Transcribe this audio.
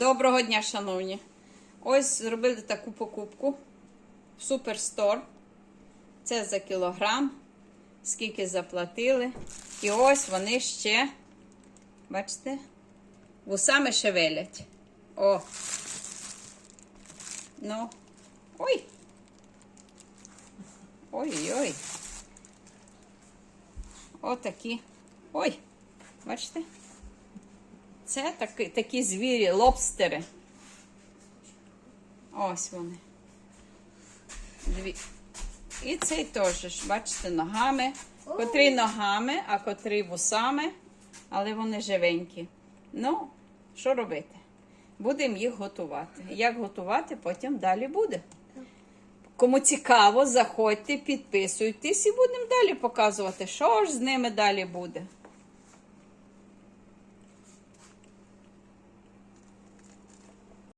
Доброго дня, шановні. Ось зробили таку покупку в Суперстор. Це за кілограм. Скільки заплатили. І ось вони ще, бачите, вусами шевелять. О. Ну. Ой. Ой-ой. Отакі. Ой. Бачите? Це такі, такі звірі, лобстери. Ось вони. Дві. І цей теж, бачите, ногами. Котрі ногами, а котрі вусами, але вони живенькі. Ну, що робити? Будемо їх готувати. Як готувати, потім далі буде. Кому цікаво, заходьте, підписуйтесь і будемо далі показувати, що ж з ними далі буде.